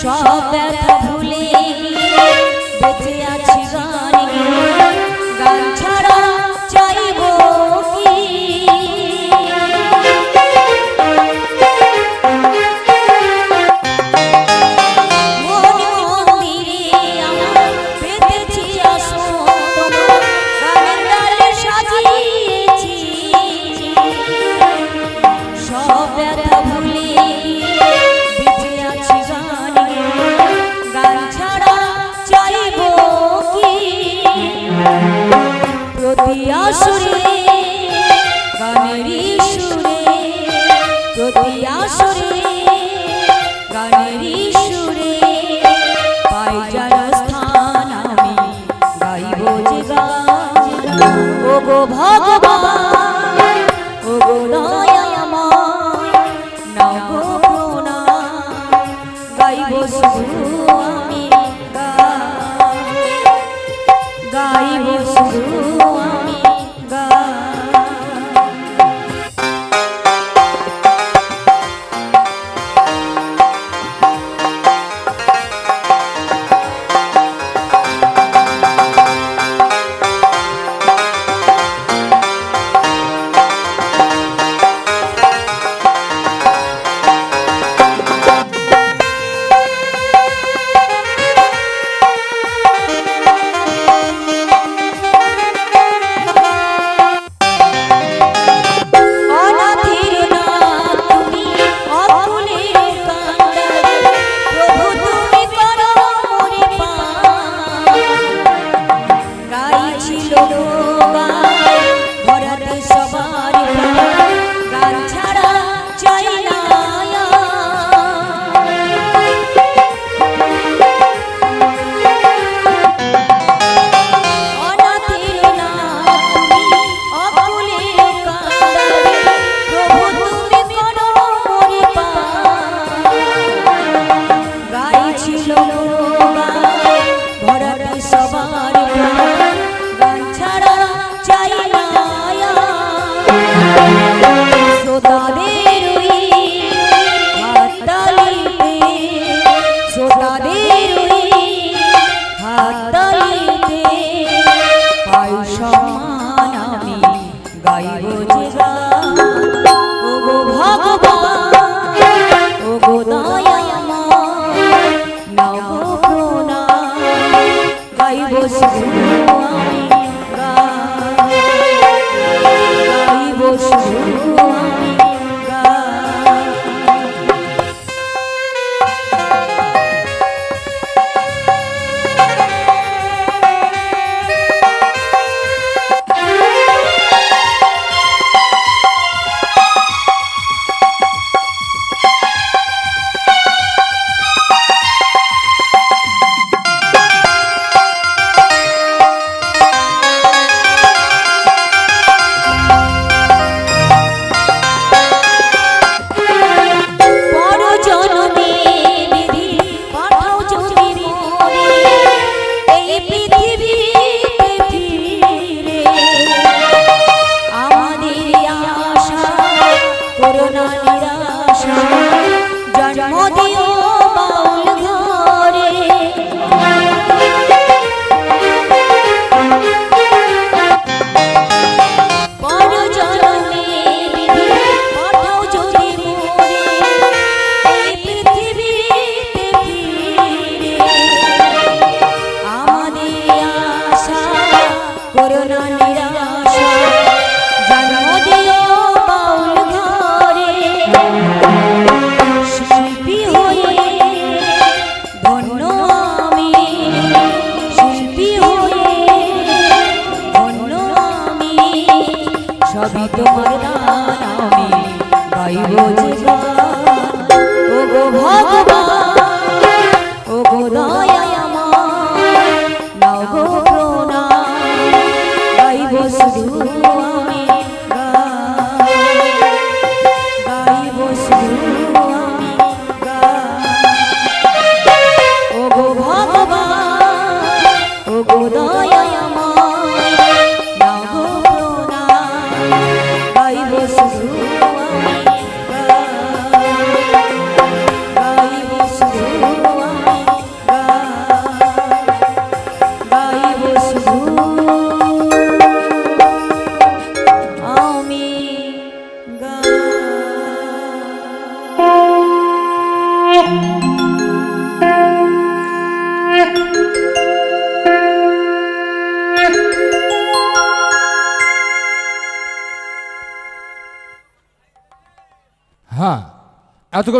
সব ব্যথা ছিল ভরাটি সবার গান ছাড়া চাই শ্রোতাদের হাতালিতে শ্রোতাদের হাতালিতে পাই সমান আমি গাইব যে Oh. তোমার I've got to